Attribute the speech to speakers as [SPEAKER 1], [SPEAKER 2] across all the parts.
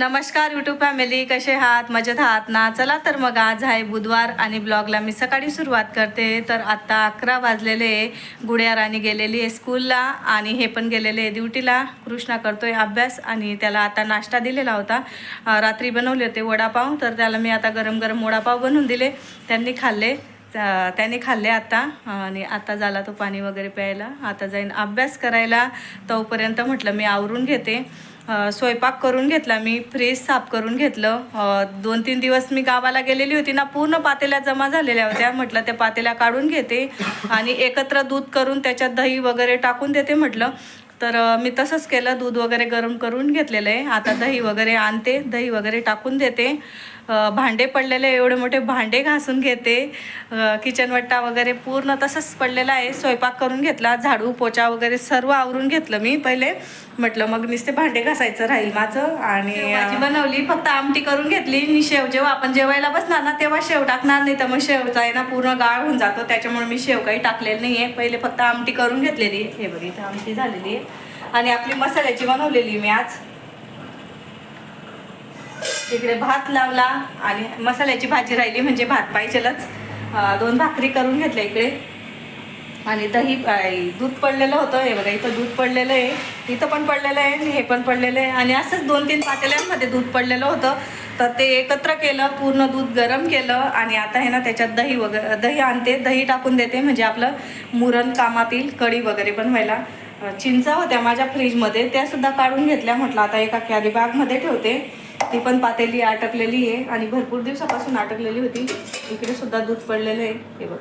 [SPEAKER 1] नमस्कार YouTube family कसे आहात? मजेत आहात ना? चला तर मग आज आहे बुधवार आणि ब्लॉगला मी सकाळी सुरुवात करते. तर आत्ता अकरा वाजलेले गुड्या राणी गेलेली आहे स्कूलला आणि हे पण गेलेले आहे ड्युटीला कृष्णा करतोय अभ्यास आणि त्याला आता नाश्ता दिलेला होता. रात्री बनवले होते वडापाव. तर त्याला मी आता गरम गरम वडापाव बनवून दिले. त्यांनी खाल्ले. त्या- त्याने खाल्ले आता. आणि आता झाला तो पाणी वगैरे प्यायला. आता जाईन अभ्यास करायला. तोपर्यंत म्हटलं मी आवरून घेते. स्वयंपाक करून घेतला मी फ्रीज साफ करून घेतलं. दोन तीन दिवस मी गावाला गेलेली होती ना पूर्ण पातेल्या जमा झालेल्या होत्या. म्हटलं त्या पातेल्या काढून घेते आणि एकत्र दूध करून त्याच्यात दही वगैरे टाकून देते म्हटलं. तर मी तसंच केलं. दूध वगैरे गरम करून घेतलेलं आहे. आता दही वगैरे आणते. दही वगैरे टाकून देते. भांडे पडलेले एवढे मोठे भांडे घासून घेते. अ, किचन वट्टा वगैरे पूर्ण तसंच पडलेला आहे. स्वयंपाक करून घेतला. झाडू पोचा वगैरे सर्व आवरून घेतलं मी पहिले. म्हटलं मग नुसते भांडे घासायचं राहील माझं. आणि बनवली फक्त आमटी करून घेतली. आणि शेव जेव्हा आपण जेवायला बसणार ना तेव्हा शेव टाकणार नाही. तर मग शेवचा आहे ना पूर्ण गाळ होऊन जातो. त्याच्यामुळे मी शेव काही टाकलेलं नाही आहे पहिले फक्त आमटी करून घेतलेली आहे. हे बघ इथं आमटी झालेली आहे. आणि आपली मसाल्याची बनवलेली मी आज. इकडे भात लावला आणि मसाल्याची भाजी राहिली म्हणजे भात पाहिजेलच. दोन भाकरी करून घेतल्या इकडे. आणि दही दूध पडलेलं होतं. हे बघा इथं दूध पडलेलं आहे. इथं पण पडलेलं आहे आणि हे पण पडलेलं आहे. आणि असंच दोन तीन पातेल्यांमध्ये दूध पडलेलं होतं. तर ते एकत्र केलं पूर्ण दूध गरम केलं आणि आता आहे ना त्याच्यात दही वगैरे दही आणते. दही टाकून देते म्हणजे आपलं मुरण कामातील कढी वगैरे बनवायला. व्हायला चिंचा होत्या माझ्या फ्रीजमध्ये त्यासुद्धा काढून घेतल्या. म्हटलं आता एका कॅरी बॅगमध्ये ठेवते. ती पण पातेली अटकलेली आहे आणि भरपूर दिवसापासून अटकलेली होती. इकडे सुद्धा दूध पडलेलं आहे. हे बघ.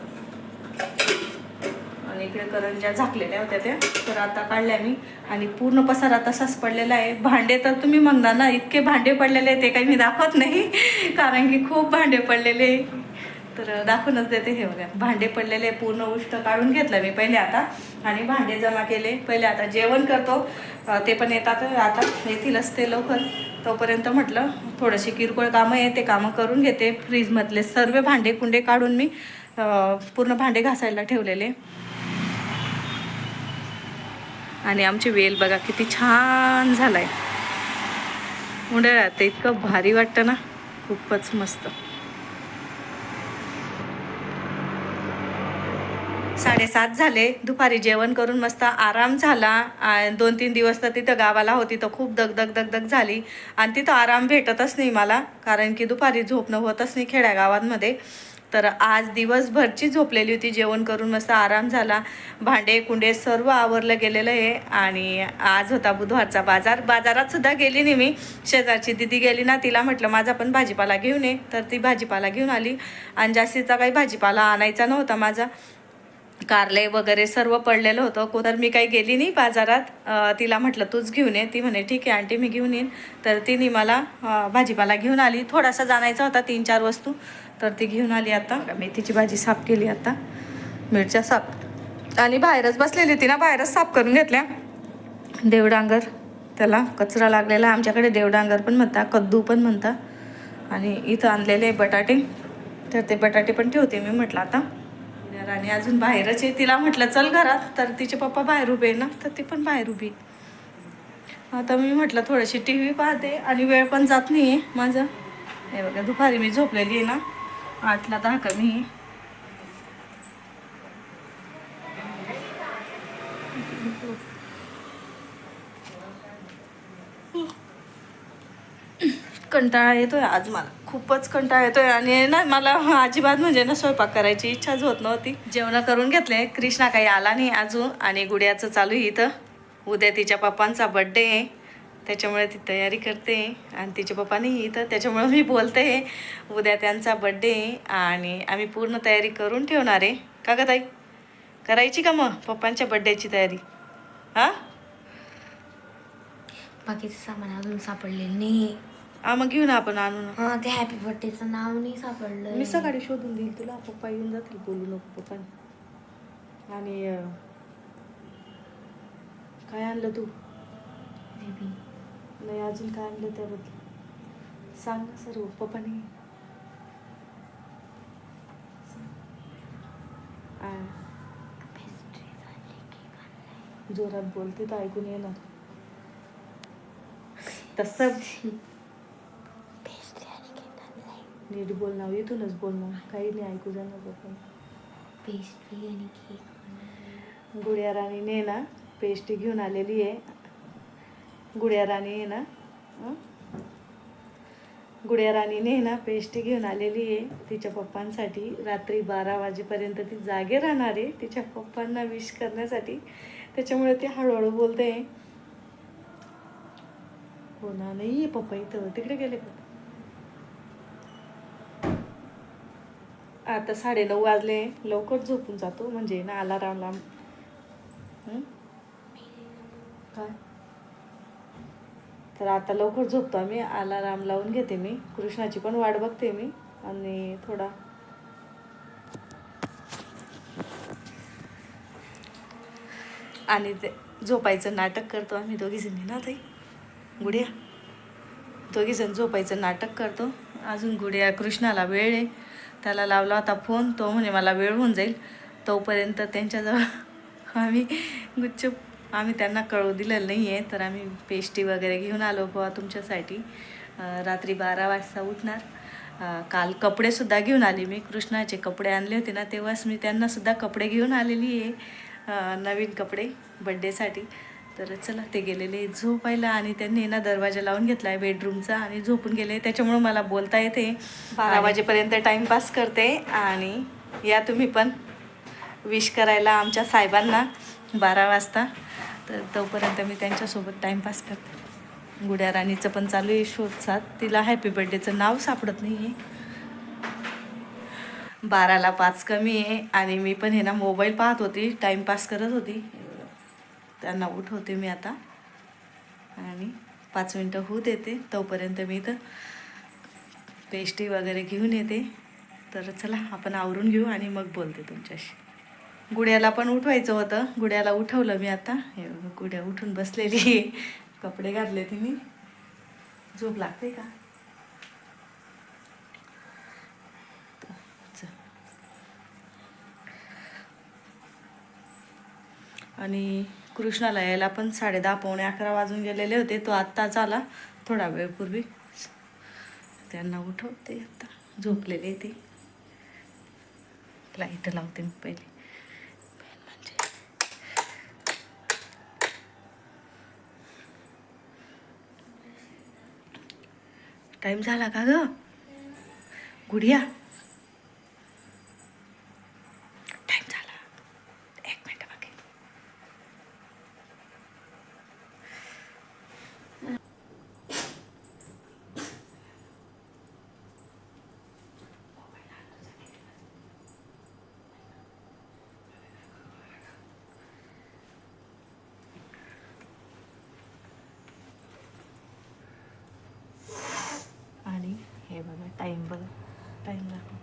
[SPEAKER 1] आणि इकडे करंज्या झाकलेल्या होत्या त्या. तर आता काढल्या मी. आणि पूर्ण पसारा तसाच पडलेला आहे. भांडे तर तुम्ही म्हणता ना इतके भांडे पडलेले आहे ते काही मी दाखवत नाही. कारण की खूप भांडे पडलेले आहे. तर दाखवूनच देते हे बघा. भांडे पडलेले पूर्ण उष्ट काढून घेतलं मी पहिले आता. आणि भांडे जमा केले. पहिले आता जेवण करतो. ते पण येतात आता येतीलच ते लवकर. तोपर्यंत म्हटलं थोडंशी किरकोळ कामं आहे ते कामं करून घेते. फ्रीजमधले सर्व भांडे कुंडे काढून मी पूर्ण भांडे घासायला ठेवलेले. आणि आमची वेल बघा किती छान झाला आहे तर इतकं भारी वाटतं ना. खूपच मस्त. साडेसात झाले. दुपारी जेवण करून मस्त आराम झाला. दोन तीन दिवस तर तिथं गावाला होती तर खूप दगदग दगदग झाली. आणि तिथं आराम भेटतच नाही मला कारण की दुपारी झोपणं होतच नाही खेड्यागावांमध्ये. तर आज दिवसभरची झोपलेली होती जेवण करून मस्त आराम झाला. भांडे कुंडे सर्व आवरलं गेलेलं आहे. आणि आज होता बुधवारचा बाजार. बाजारात सुद्धा गेली नाही मी. शेजारची दिदी गेली ना तिला म्हटलं माझा पण भाजीपाला घेऊन ये. तर ती भाजीपाला घेऊन आली. आणि जास्तीचा काही भाजीपाला आणायचा नव्हता माझा. कारले वगैरे सर्व पडलेलं होतं. को तर मी काही गेली नाही बाजारात. तिला म्हटलं तूच घेऊन ये. ती म्हणे ठीक आहे आंटी मी घेऊन येईन. तर तिने मला भाजीपाला घेऊन आली. थोडासा जाणायचा होता तीन चार वस्तू. तर ती घेऊन आली आता. मेथीची भाजी साफ केली आता. मिरच्या साफ आणि बाहेरच बसलेली होती ना बाहेरच साफ करून घेतल्या. देवडांगर त्याला कचरा लागलेला. आमच्याकडे देवडांगर पण म्हणता कद्दू पण म्हणता. आणि इथं आणलेले बटाटे. तर ते बटाटे पण ठेवते मी म्हटलं आता. आणि अजून बाहेरच आहे तिला म्हटलं चल घरात. तर तिचे पप्पा बाहेर उभे ना तर ती पण बाहेर उभी आता मी म्हटलं थोडीशी टी व्ही पाहते आणि वेळ पण जात नाही आहे माझं. हे बघा दुपारी मी झोपलेली आहे ना आठला दहा कमी कंटाळा येतोय आज मला. खूपच कंटाळा येतोय आणि ना मला अजिबात म्हणजे ना स्वयंपाक करायची इच्छाच होत नव्हती. जेवण करून घेतले. कृष्णा काही आला नाही अजून आणि गुड्याचं चालू आहे इथं. उद्या तिच्या पप्पांचा बड्डे आहे. त्याच्यामुळे ती तयारी करते आणि तिचे पप्पा नाही इथं. त्याच्यामुळे मी बोलते उद्या त्यांचा बड्डे आहे आणि आम्ही पूर्ण तयारी करून ठेवणार आहे. का ग ताई? करायची का मग पप्पांच्या बड्डेची तयारी? हां?
[SPEAKER 2] बाकीचं सामान अजून सापडलेलं नाही.
[SPEAKER 1] हा मग घेऊ ना आपण आणू ना.
[SPEAKER 2] हा ते हॅपी बर्थडेचं नाव नाही सापडलं.
[SPEAKER 1] मी सकाळी शोधून देईल तुला पप्पा येऊन जातील बोलू नको पप्पा. आणि अं, काय आणलं तू?
[SPEAKER 2] Baby.
[SPEAKER 1] नाही अजून काय आणलं त्याबद्दल? सांग ना सर्व पप्पाने. आ,
[SPEAKER 2] Pastry झाली?
[SPEAKER 1] जोरात बोलते तर ऐकून येणार. तसं नीट बोल ना इथूनच बोल ना. काही नाही ऐकू जाणार पप्पा
[SPEAKER 2] पेस्ट्री आणि केक
[SPEAKER 1] गुडिया राणीने ना पेस्ट्री घेऊन आलेली आहे. गुडिया राणी आहे ना? गुडिया राणीने ना पेस्ट्री घेऊन आलेली आहे तिच्या पप्पांसाठी. रात्री बारा वाजेपर्यंत ती जागे राहणार आहे. तिच्या पप्पांना विश करण्यासाठी. त्याच्यामुळे ती हळूहळू बोलते. हो ना नाही पप्पा इथं. तिकडे गेले पप्पा. आता साडेनऊ वाजले. लवकर झोपून जातो. म्हणजे ना अलाराम लांब काय? तर आता लवकर झोपतो आम्ही. अलाराम लावून घेते मी. कृष्णाची पण वाट बघते मी. आणि थोडा आणि ते झोपायचं नाटक करतो आम्ही दोघीजणी ना ताई? गुडिया दोघीजण झोपायचं नाटक करतो. अजून गुडिया कृष्णाला वेळ आहे. त्याला लावला होता फोन तो म्हणे मला वेळ होऊन जाईल. तोपर्यंत त्यांच्याजवळ आम्ही गुच्चूप आम्ही त्यांना कळू दिलेलं नाही आहे तर आम्ही पेस्टी वगैरे घेऊन आलो बुवा तुमच्यासाठी रात्री बारा वाजता उठणार. काल कपडेसुद्धा घेऊन आले मी. कृष्णाचे कपडे आणले होते ना तेव्हाच मी त्यांनासुद्धा कपडे घेऊन आलेली आहे नवीन कपडे बड्डेसाठी तर चला ते गेलेले झोपायला आणि त्यांनी ना दरवाजा लावून घेतला आहे बेडरूमचा आणि झोपून गेले. त्याच्यामुळं मला बोलता येते. बारा वाजेपर्यंत टाईमपास करते आणि या तुम्ही पण विश करायला आमच्या साहेबांना बारा वाजता. तर तोपर्यंत मी त्यांच्यासोबत टाईमपास करते. गुड्या राणीचं पण चालू आहे शोधसात. तिला हॅपी बर्थडेचं नाव सापडत नाही आहे बाराला पाच कमी आहे आणि मी पण हे ना मोबाईल पाहत होती टाईमपास करत होती. त्यांना उठवते मी आता. आणि पाच मिनटं होऊ देते. तोपर्यंत मी इथं पेस्टी वगैरे घेऊन येते. तर चला आपण आवरून घेऊ आणि मग बोलते तुमच्याशी. गुड्याला पण उठवायचं होतं. गुड्याला उठवलं मी आता. गुड्या उठून बसलेली आहे. कपडे घातले तिने. झोप लागते का? आणि कृष्णाला यायला पण साडे दहा पावणे अकरा वाजून गेलेले होते. तो आत्ताच आला थोडा वेळपूर्वी त्यांना उठवते आता. झोपलेले ते. लाइट लावते मी पहिले. म्हणजे. टाईम झाला का ग? गुडिया टाईम झाला एक मिनिट बाकी आणि हे बघा टाईम बघा टाईम दाखव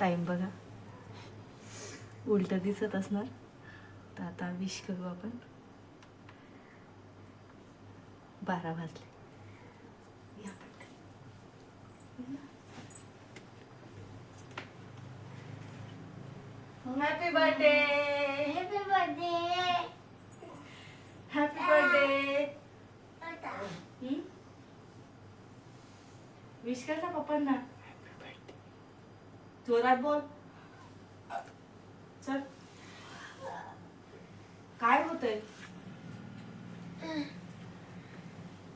[SPEAKER 1] टाईम बघा. उलट दिसत असणार. तर आता विश करू आपण. बारा वाजले. Happy birthday
[SPEAKER 2] happy birthday
[SPEAKER 1] happy birthday wish कर ना पप्पांना? जोरात बोल चल काय होतंय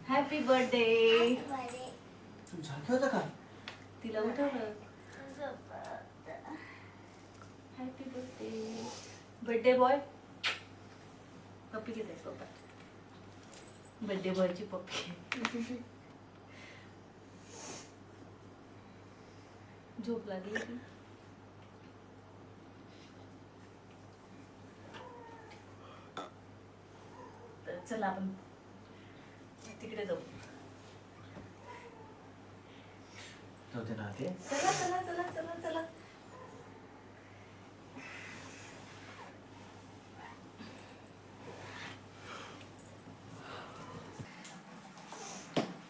[SPEAKER 1] हॅपी बर्थडे
[SPEAKER 3] तू झालं होतं का
[SPEAKER 1] तिला उठवलं हॅपी बर्थडे बर्थडे बॉय पप्पी किती आहे पप्पा बर्थडे बॉयची पप्पी झोप लागली की तर चला आपण तिकडे जाऊ.
[SPEAKER 3] जाऊ दे ना ते
[SPEAKER 1] चला चला चला चला चला.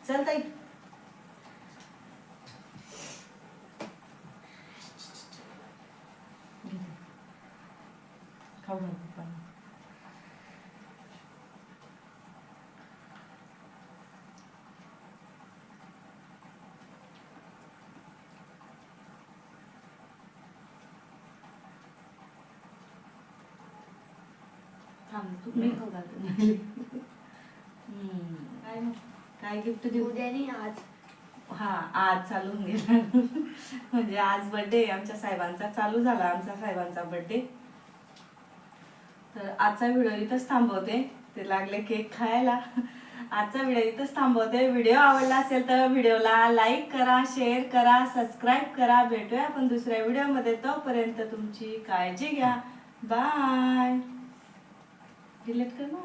[SPEAKER 1] चल ताई.
[SPEAKER 2] थांब
[SPEAKER 1] मी घालते. हम्म, काय मग? काय गिफ्ट देऊ?
[SPEAKER 2] उद्या नाही आज.
[SPEAKER 1] हा आज चालू होऊन गेला म्हणजे आज बर्थडे आमच्या साहेबांचा. चालू झाला आमच्या साहेबांचा बर्थडे तर आजचा व्हिडिओ इथंच थांबवते. ते लागले केक खायला. आजचा व्हिडिओ इथंच थांबवते. व्हिडिओ आवडला असेल तर व्हिडिओला लाईक करा शेअर करा सबस्क्राईब करा. भेटूया आपण दुसऱ्या व्हिडिओमध्ये तोपर्यंत तुमची काळजी घ्या. बाय डिलीट कर ना